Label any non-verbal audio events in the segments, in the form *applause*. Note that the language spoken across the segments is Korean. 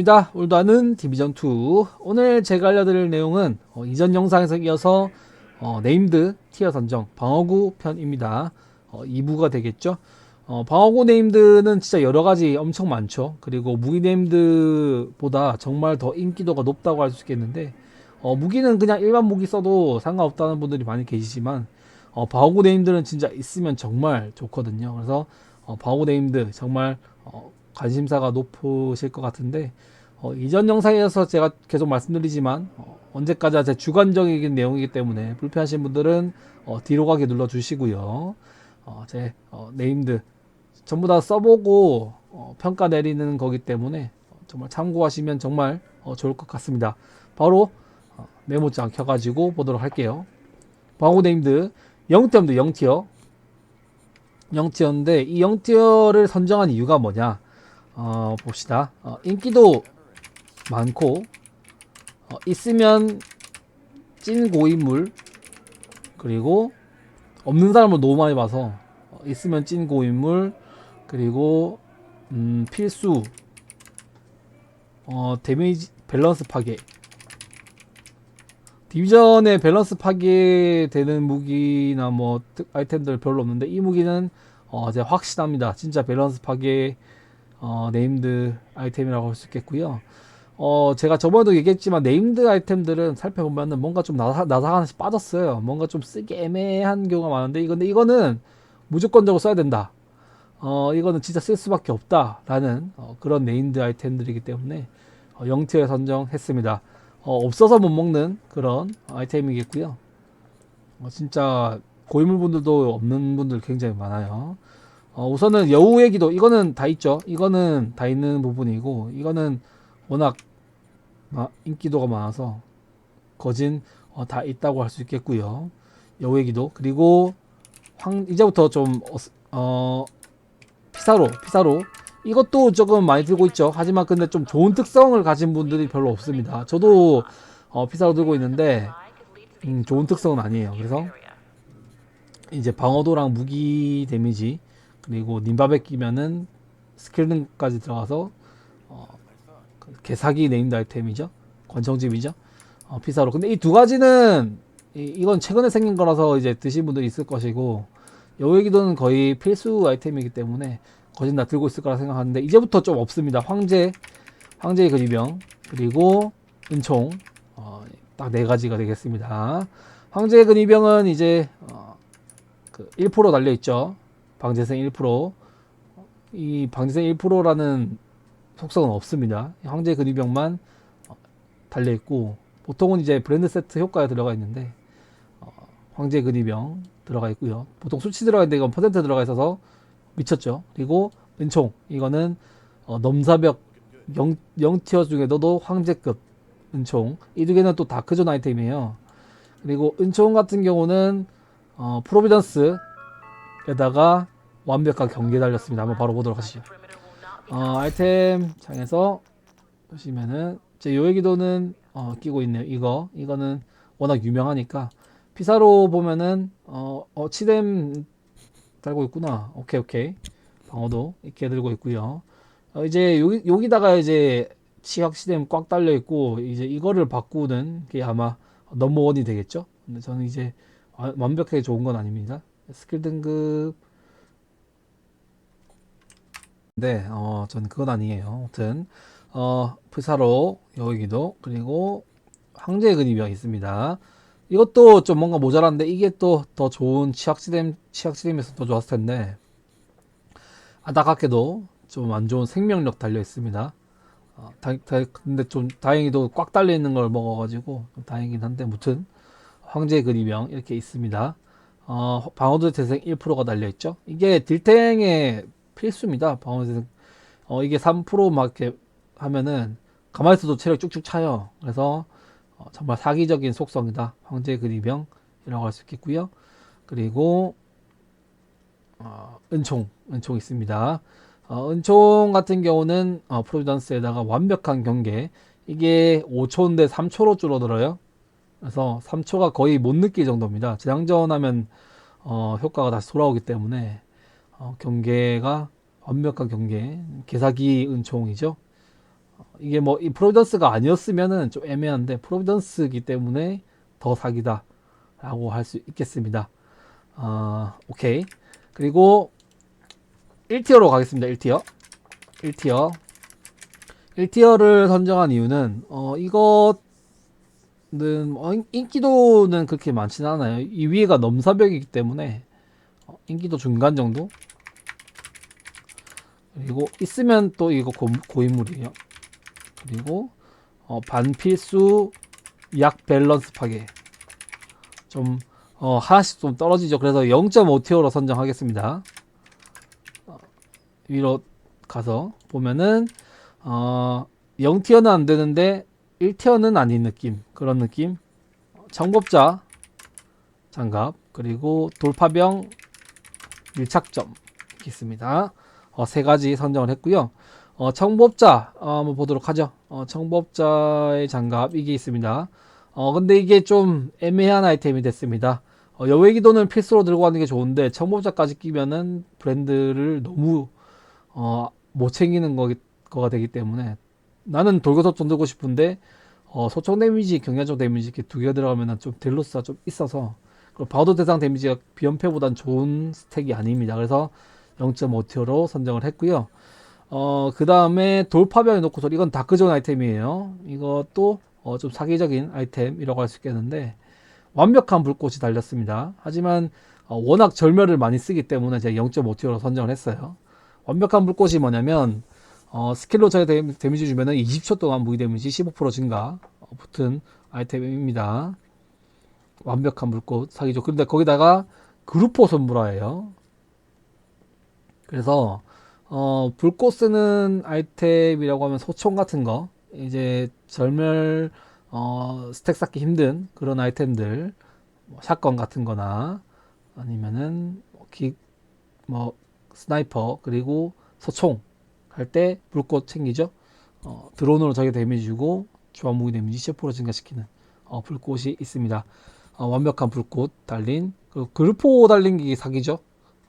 습니다. 오늘도 하는 디비전2 오늘 제가 알려드릴 내용은 어, 이전 영상에서 이어서 어, 네임드 티어 선정 방어구 편입니다. 어, 2부가 되겠죠? 어, 방어구 네임드는 진짜 여러가지 엄청 많죠. 그리고 무기 네임드보다 정말 더 인기도가 높다고 할 수 있겠는데 어, 무기는 그냥 일반 무기 써도 상관없다는 분들이 많이 계시지만 어, 네임드는 진짜 있으면 정말 좋거든요 그래서 어, 방어구 네임드 정말 어, 관심사가 높으실 것 같은데 어, 이전 영상에서 제가 계속 말씀드리지만 어, 언제까지 제 주관적인 내용이기 때문에 불편하신 분들은 어, 뒤로 가기 눌러 주시고요. 어, 제 어, 네임드 전부 다 써보고 어, 평가 내리는 거기 때문에 어, 정말 참고하시면 정말 어, 좋을 것 같습니다. 바로 어, 메모장 켜가지고 보도록 할게요. 방어 네임드 0티어입니다. 0티어 0티어인데 이 0티어를 선정한 이유가 뭐냐 어, 봅시다. 어, 인기도 많고 어, 있으면 찐 고인물 그리고 없는 사람을 너무 많이 봐서 어, 있으면 찐 고인물 그리고 음, 필수 어, 데미지 밸런스 파괴 디비전의 밸런스 파괴되는 무기나 뭐 특- 아이템들 별로 없는데 이 무기는 어, 제가 확실합니다. 진짜 밸런스 파괴 어, 네임드 아이템이라고 할 수 있겠고요. 어, 제가 저번에도 얘기했지만 네임드 아이템들은 살펴보면은 뭔가 좀 나사, 나사가 하나씩 빠졌어요. 뭔가 좀 쓰기 애매한 경우가 많은데 이건데 이거는 무조건적으로 써야 된다. 어, 이거는 진짜 쓸 수밖에 없다라는 어, 그런 네임드 아이템들이기 때문에 어, 0티어에 선정했습니다. 어, 없어서 못 먹는 그런 아이템이겠고요. 어, 진짜 고인물 분들도 없는 분들 굉장히 많아요. 어, 우선은 여우의 기도 이거는 다 있죠. 이거는 다 있는 부분이고 이거는 워낙 마- 인기도가 많아서 거진 어, 다 있다고 할 수 있겠고요. 여우의 기도 그리고 황 이제부터 좀 어, 어, 피사로 피사로 이것도 조금 많이 들고 있죠. 하지만 근데 좀 좋은 특성을 가진 분들이 별로 없습니다. 저도 어, 피사로 들고 있는데 음, 좋은 특성은 아니에요. 그래서 이제 방어도랑 무기 데미지 그리고 님바백 끼면은 스킬 등까지 들어가서 어, 그 개사기 네임드 아이템이죠 권총집이죠 어, 피사로 근데 이 두 가지는 이, 이건 최근에 생긴 거라서 이제 드신 분들이 있을 것이고 여기도는 거의 필수 아이템이기 때문에 거진 다 들고 있을 거라 생각하는데 이제부터 좀 없습니다 황제 황제의 근위병 그리고 은총 어, 딱 네 가지가 되겠습니다 황제의 근위병은 이제 어, 그 1% 달려 있죠 방재생 1%. 이 방재생 1%라는 속성은 없습니다. 황제 근위병만 어, 달려 있고 보통은 이제 브랜드 세트 효과에 들어가 있는데 어, 황제 근위병 들어가 있고요. 보통 수치 들어가 있는데 이건 퍼센트 들어가 있어서 미쳤죠. 그리고 은총 이거는 어, 넘사벽 0, 0티어 중에도 황제급 은총 이 두 개는 또 다크존 아이템이에요. 그리고 은총 같은 경우는 어, 프로비던스 에다가 완벽한 경계 달렸습니다. 한번 바로 보도록 하시죠. 어, 아이템 창에서 보시면은 제 요얘기도는 어, 끼고 있네요. 이거 이거는 워낙 유명하니까 피사로 보면은 어, 어 치뎀 달고 있구나. 오케이 오케이 방어도 이렇게 들고 있고요. 어, 이제 여기 여기다가 이제 치약 시뎀 꽉 달려 있고 이제 이거를 바꾸는 게 아마 넘버원이 되겠죠. 근데 저는 이제 와- 완벽하게 좋은 건 아닙니다. 스킬 등급 네, 어, 전 그건 아니에요. 아무튼 어, 프사로 여기도 그리고 황제의 근위병 있습니다. 이것도 좀 뭔가 모자란데 이게 또 더 좋은 치약시뎀 치약시뎀에서 더 좋았을 텐데 안타깝게도 좀 안 좋은 생명력 달려 있습니다. 어, 다, 다- 근데 좀 다행히도 꽉 달려 있는 걸 먹어가지고 좀 다행이긴 한데 무튼 황제의 근위병 이렇게 있습니다. 어, 방어도 재생 1%가 달려 있죠. 이게 딜탱의 필수입니다. 방어도 재생. 어, 이게 3%막 이렇게 하면은 가만히 있어도 체력 쭉쭉 차요. 그래서 어, 정말 사기적인 속성이다. 황제 근위병이라고 할 수 있겠고요. 그리고 어, 은총, 은총 있습니다. 어, 은총 같은 경우는 어, 프로비던스에다가 완벽한 경계. 이게 5초인데 3초로 줄어들어요. 그래서 3초가 거의 못 느낄 정도입니다. 재장전하면 어, 효과가 다시 돌아오기 때문에 어, 경계가 완벽한 경계, 개사기 은총이죠. 어, 이게 뭐 이 프로비던스가 아니었으면은 좀 애매한데 프로비던스이기 때문에 더 사기다라고 할 수 있겠습니다. 아, 오케이. 그리고 1티어로 가겠습니다. 1티어. 1티어. 1티어를 선정한 이유는 어 이것은 뭐 인- 인기도는 그렇게 많지는 않아요. 이 위에가 넘사벽이기 때문에 어, 인기도 중간 정도. 그리고 있으면 또 이거 고, 고인물이에요. 그리고 어, 반필수 약 밸런스 파괴. 좀 어, 하나씩 좀 떨어지죠. 그래서 0.5티어로 선정하겠습니다. 어, 위로 가서 보면은 어, 0티어는 안 되는데 1티어는 아닌 느낌. 그런 느낌. 청법자 장갑 그리고 돌파병 밀착점 있습니다. 어, 세 가지 선정을 했고요. 어, 청법자 어, 한번 보도록 하죠. 어, 청법자의 장갑 이게 있습니다. 어, 근데 이게 좀 애매한 아이템이 됐습니다. 어, 여외 기도는 필수로 들고 가는 게 좋은데 청법자까지 끼면은 브랜드를 너무 어, 못 챙기는 거, 거가 되기 때문에 나는 돌고서 좀 들고 싶은데 어, 소총 데미지, 경량적 데미지 이렇게 두 개가 들어가면 좀 딜로스가 좀 있어서 바우더 대상 데미지가 비연패보단 좋은 스택이 아닙니다. 그래서 0.5티어로 선정을 했고요. 어, 그 다음에 돌파병에 놓고서 이건 다크존 아이템이에요. 이것도 어, 좀 사기적인 아이템이라고 할 수 있겠는데 완벽한 불꽃이 달렸습니다. 하지만 어, 워낙 절멸을 많이 쓰기 때문에 제가 0.5티어로 선정을 했어요. 완벽한 불꽃이 뭐냐면 어, 스킬로 데미- 데미지 주면은 20초 동안 무기 데미지 15% 증가 어, 붙은 아이템입니다. 완벽한 불꽃 사기죠. 근데 거기다가 그루포 선물화예요. 그래서 어, 불꽃 쓰는 아이템이라고 하면 소총 같은 거 이제 절멸 어, 스택 쌓기 힘든 그런 아이템들 뭐 샷건 같은 거나 아니면은 뭐 기, 뭐 스나이퍼 그리고 소총 할 때 불꽃 챙기죠. 어, 드론으로 자기 데미지 주고 주한 무기 데미지 10% 증가시키는 어, 불꽃이 있습니다. 어, 완벽한 불꽃 달린 그 글포 달린 게 사기죠.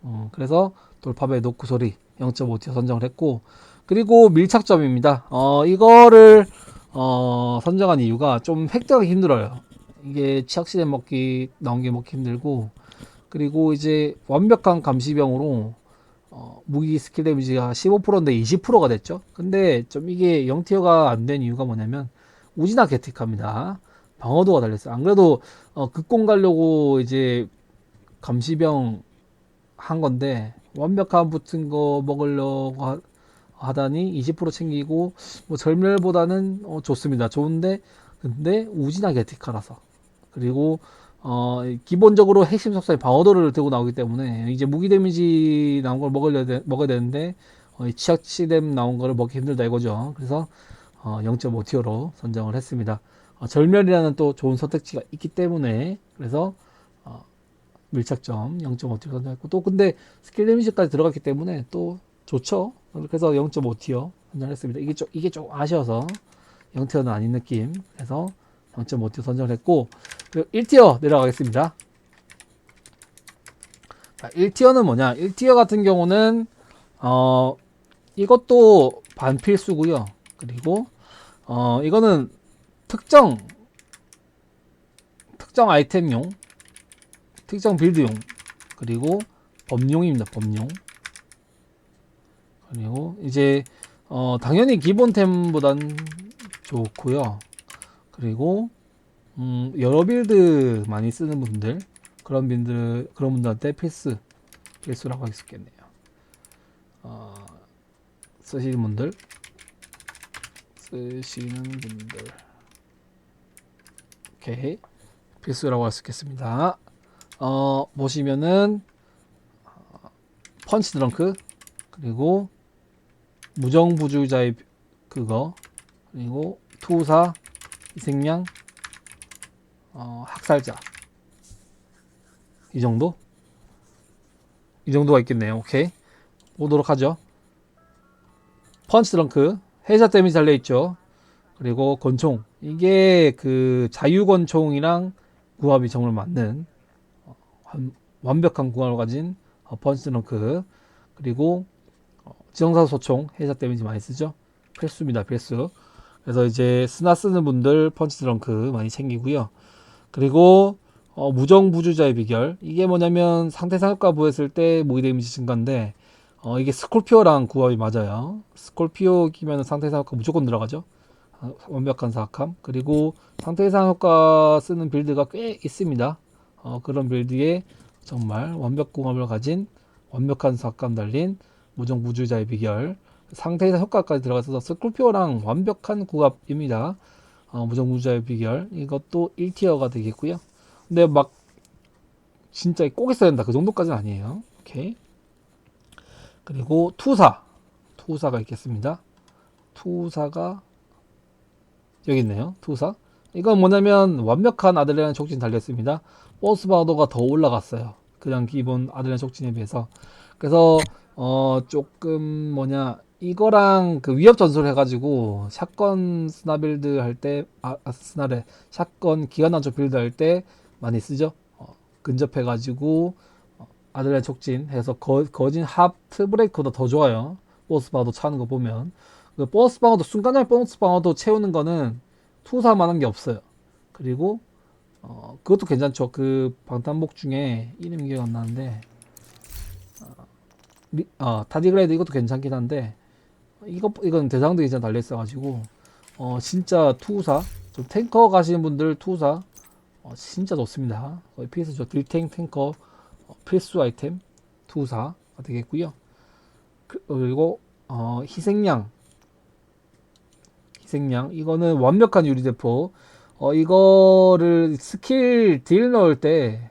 어, 그래서 돌파배 노크 소리 0.5티어 선정을 했고 그리고 밀착점입니다. 어, 이거를 어, 선정한 이유가 좀 획득하기 힘들어요. 이게 치약시대 먹기 나온 게 먹기 힘들고 그리고 이제 완벽한 감시병으로 어, 무기 스킬 데미지가 15%인데 20%가 됐죠. 근데 좀 이게 0티어가 안 된 이유가 뭐냐면 우지나 개틱합니다. 방어도가 달렸어요. 안 그래도 어, 극공 가려고 이제 감시병 한 건데 완벽한 붙은 거 먹으려고 하, 하다니 20% 챙기고 뭐 절멸보다는 어, 좋습니다. 좋은데 근데 우지나 개틱하라서 그리고 어, 기본적으로 핵심 속성이 방어도를 들고 나오기 때문에 이제 무기 데미지 나온 걸 먹어야, 되, 먹어야 되는데 어, 시뎀 나온 거를 먹기 힘들다 이거죠. 그래서 어, 0.5티어로 선정을 했습니다. 어, 절멸이라는 또 좋은 선택지가 있기 때문에 그래서 어, 밀착점 0.5티어 선정했고 또 근데 스킬 데미지까지 들어갔기 때문에 또 좋죠. 그래서 0.5티어 선정했습니다. 이게 좀 이게 좀 아쉬워서 0티어는 아닌 느낌. 그래서 0.5티어 선정을 했고 그리고 1티어 내려가겠습니다. 자, 1티어는 뭐냐? 1티어 같은 경우는 어 이것도 반필수고요. 그리고 어 이거는 특정 특정 아이템용 특정 빌드용 그리고 범용입니다. 범용 그리고 이제 어 당연히 기본템보단 좋고요. 그리고 음, 여러 빌드 많이 쓰는 분들 그런 분들 그런 분들한테 필수 필수라고 할 수 있겠네요. 어, 쓰시는 분들 쓰시는 분들 오케이 필수라고 할 수 있겠습니다. 어, 보시면은 어, 펀치 드렁크 그리고 무정부주자의 그거 그리고 투사 희생양 어, 학살자 이 정도? 이 정도가 있겠네요. 오케이 보도록 하죠. 펀치 드렁크 해자 데미지 달려있죠. 그리고 권총 이게 그 자유권총이랑 구합이 정말 맞는 어, 완- 완벽한 궁합을 가진 어, 펀치드렁크 그리고 어, 지정사 소총 해자 데미지 많이 쓰죠? 필수입니다 필수. 그래서 이제 스나 쓰는 분들 펀치드렁크 많이 챙기고요. 그리고 어, 무정부주자의 비결. 이게 뭐냐면 상태 상효과 부했을 때 모기 데미지 증가인데 어, 이게 스콜피오랑 구합이 맞아요. 스콜피오 끼면 상태 상효과 무조건 들어가죠. 아, 완벽한 사악함. 그리고 상태 이상 효과 쓰는 빌드가 꽤 있습니다 어, 그런 빌드에 정말 완벽 궁합을 가진 완벽한 사악감 달린 무정부주자의 비결 상태 이상 효과까지 들어가서 스콜피오랑 완벽한 궁합입니다. 어, 무정부주자의 비결 이것도 1티어가 되겠고요. 근데 막 진짜 꼭 있어야 된다. 그 정도까지는 아니에요. 오케이. 그리고 투사. 투사가 있겠습니다. 투사가 여기 있네요. 투사. 이건 뭐냐면 완벽한 아들레나 촉진 달렸습니다. 버스 바우더가 더 올라갔어요. 그냥 기본 아들레나 촉진에 비해서. 그래서 어 조금 뭐냐 이거랑 그 위협 전술 해가지고 샷건 스나 빌드 할 때 아, 아 스나래 샷건 기관 단축 빌드 할 때 많이 쓰죠. 어, 근접해가지고 어, 아들레나 촉진 해서 거, 거진 하트 브레이크보다 더 좋아요. 버스 바우더 차는 거 보면. 그 보너스 방어도 순간적 보너스 방어도 채우는 거는 투사만한 게 없어요. 그리고 어 그것도 괜찮죠. 그 방탄복 중에 이름이 기억 안 나는데 어, 리- 어, 타디그레이드 이것도 괜찮긴 한데 이거 이건 대상도 이제 달려 있어가지고 어 진짜 투사 좀 탱커 가시는 분들 투사 어, 진짜 좋습니다. 거의 필수죠. 딜탱 탱커 어, 필수 아이템 투사가 되겠고요. 그- 그리고 어, 희생양 희생양 이거는 완벽한 유리 대포 어 이거를 스킬 딜 넣을 때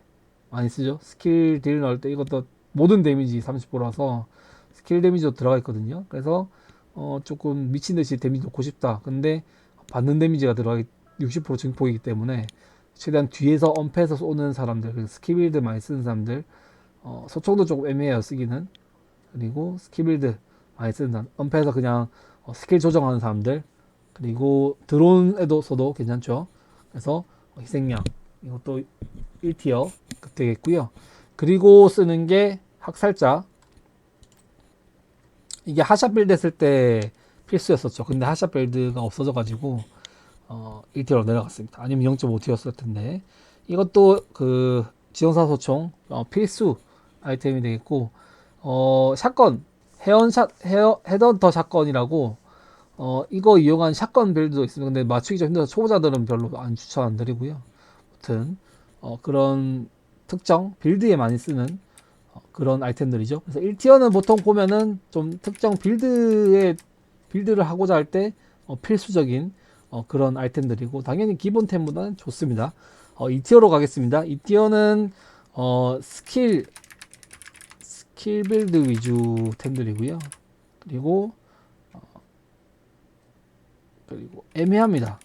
많이 쓰죠. 스킬 딜 넣을 때 이것도 모든 데미지 30%라서 스킬 데미지도 들어가 있거든요. 그래서 어 조금 미친 듯이 데미지 넣고 싶다. 근데 받는 데미지가 들어가기 60% 증폭이기 때문에 최대한 뒤에서 엄폐해서 쏘는 사람들 스킬빌드 많이 쓰는 사람들 어 소총도 조금 애매해요 쓰기는. 그리고 스킬빌드 많이 쓰는 사람 엄폐해서 그냥 어, 스킬 조정하는 사람들. 그리고 드론에도 써도 괜찮죠. 그래서 희생양 이것도 1티어 되겠고요. 그리고 쓰는 게 학살자. 이게 하샷 빌드 했을 때 필수였었죠. 근데 하샷 빌드가 없어져 가지고 어 1티어로 내려갔습니다. 아니면 0.5티어였을 텐데 이것도 그 지정사 소총 어, 필수 아이템이 되겠고 어 샷건 헤언샷 헤어 헤던터 샷건이라고 어, 이거 이용한 샷건 빌드도 있습니다. 근데 맞추기 좀 힘들어서 초보자들은 별로 안 추천 안 드리고요. 아무튼, 어, 그런 특정 빌드에 많이 쓰는 어, 그런 아이템들이죠. 그래서 1티어는 보통 보면은 좀 특정 빌드에 빌드를 하고자 할때 어, 필수적인 어, 그런 아이템들이고 당연히 기본템보다는 좋습니다. 어, 2티어로 가겠습니다. 2티어는 어, 스킬 스킬 빌드 위주 템들이고요. 그리고 그리고 애매합니다.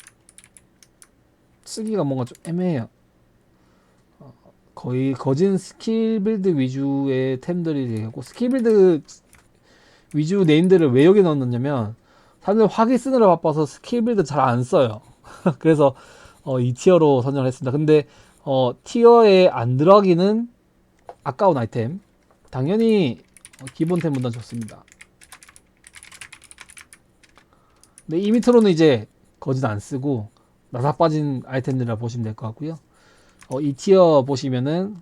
쓰기가 뭔가 좀 애매해요. 어, 거의 거진 스킬 빌드 위주의 템들이 되고 스킬 빌드 위주 네임들을 왜 여기 넣었냐면 사람들 화기 쓰느라 바빠서 스킬 빌드 잘 안 써요. *laughs* 그래서 어, 이 티어로 선정을 했습니다. 근데 어, 티어에 안 들어가기는 아까운 아이템. 당연히 어, 기본템보다 좋습니다. 근데 이 밑으로는 이제 거진 안 쓰고 나사 빠진 아이템들이라 보시면 될 것 같고요. 어, 이 티어 보시면은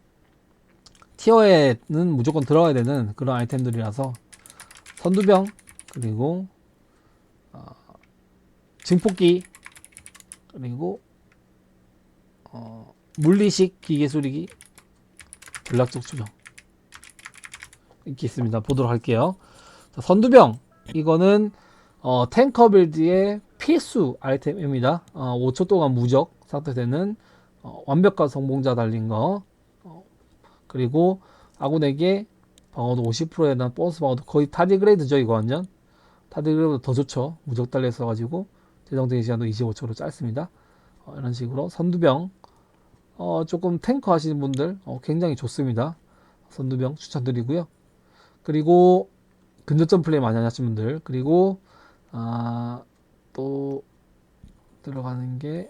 티어에는 무조건 들어가야 되는 그런 아이템들이라서 선두병 그리고 어, 증폭기 그리고 어, 물리식 기계 수리기 전략적 추정 이렇게 있습니다. 보도록 할게요. 자, 선두병 이거는 어, 탱커 빌드의 필수 아이템입니다. 어, 5초 동안 무적 상태되는 어, 완벽한 성공자 달린 거. 어, 그리고 아군에게 방어도 50%에 대한 보너스 방어도 거의 타디그레이드죠 이거 완전. 타디그레이드보다 더 좋죠. 무적 달려 있어가지고 재정적인 시간도 25초로 짧습니다. 어, 이런 식으로 선두병. 어, 조금 탱커 하시는 분들 어, 굉장히 좋습니다. 선두병 추천드리고요. 그리고 근접점 플레이 많이 하시는 분들 그리고 아, 또 들어가는 게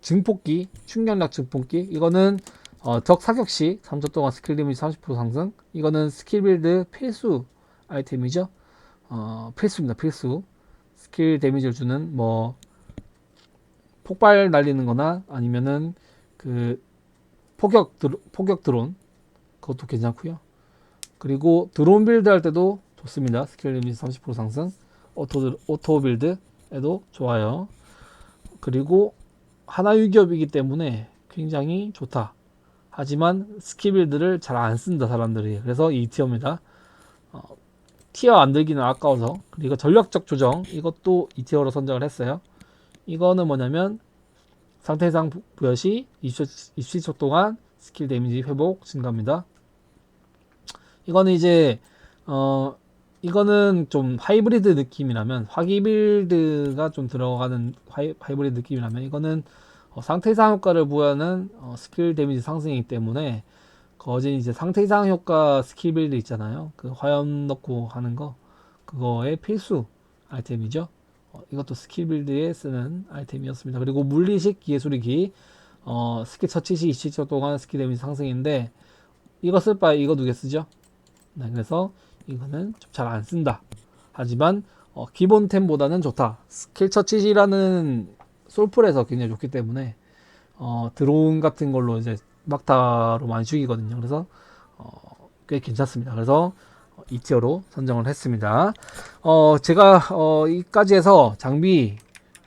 증폭기, 충격력 증폭기. 이거는 어, 적 사격 시 3초 동안 스킬 데미지 30% 상승. 이거는 스킬 빌드 필수 아이템이죠. 어, 필수입니다. 필수. 스킬 데미지를 주는 뭐 폭발 날리는 거나 아니면은 그 포격 드로, 포격 드론 그것도 괜찮고요. 그리고 드론 빌드 할 때도 좋습니다. 스킬 데미지 30% 상승. 오토 오토 빌드에도 좋아요. 그리고 하나 유기업이기 때문에 굉장히 좋다. 하지만 스킬 빌드를 잘 안 쓴다 사람들이. 그래서 이 티어입니다. 어, 티어 안 들기는 아까워서. 그리고 전략적 조정 이것도 이 티어로 선정을 했어요. 이거는 뭐냐면 상태 이상 부- 부여 시 20초, 20초 동안 스킬 데미지 회복 증가합니다. 이거는 이제 어 이거는 좀 하이브리드 느낌이라면 화기 빌드가 좀 들어가는 하이, 하이 브리드 느낌이라면 이거는 어, 상태 이상 효과를 부여하는 어, 스킬 데미지 상승이기 때문에 거진 이제 상태 이상 효과 스킬 빌드 있잖아요. 그 화염 넣고 하는 거 그거의 필수 아이템이죠. 어, 이것도 스킬 빌드에 쓰는 아이템이었습니다. 그리고 물리식 기계수리기 어, 스킬 처치 시 20초 동안 스킬 데미지 상승인데 이거 쓸 바에 이거 두 개 쓰죠. 네, 그래서 이거는 좀 잘 안 쓴다. 하지만 어, 기본템보다는 좋다. 스킬 처치시라는 솔플에서 굉장히 좋기 때문에 어, 드론 같은 걸로 이제 막타로 많이 죽이거든요. 그래서 어, 꽤 괜찮습니다. 그래서 어, 이 티어로 선정을 했습니다. 어, 제가 어, 이까지 해서 장비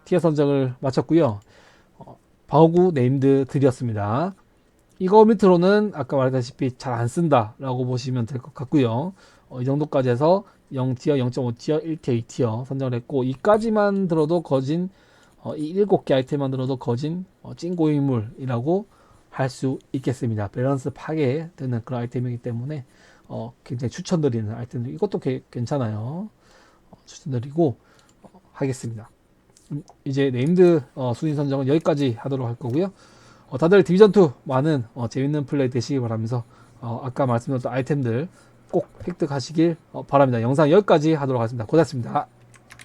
티어 선정을 마쳤고요. 어, 바우구 네임드 드렸습니다. 이거 밑으로는 아까 말했다시피 잘 안 쓴다라고 보시면 될 것 같고요. 어, 이 정도까지 해서 0티어, 0.5티어, 1티어, 2티어 선정을 했고 이까지만 들어도 거진 어, 이 7개 아이템만 들어도 거진 어, 찐고인물이라고 할 수 있겠습니다. 밸런스 파괴되는 그런 아이템이기 때문에 어, 굉장히 추천드리는 아이템들 이것도 게- 괜찮아요. 어, 추천드리고 어, 하겠습니다. 음, 이제 네임드 어, 순위 선정은 여기까지 하도록 할 거고요. 어, 다들 디비전2 많은 어, 재밌는 플레이 되시기 바라면서 어, 아까 말씀드렸던 아이템들 꼭 획득하시길 어, 바랍니다. 영상 여기까지 하도록 하겠습니다. 고생하셨습니다.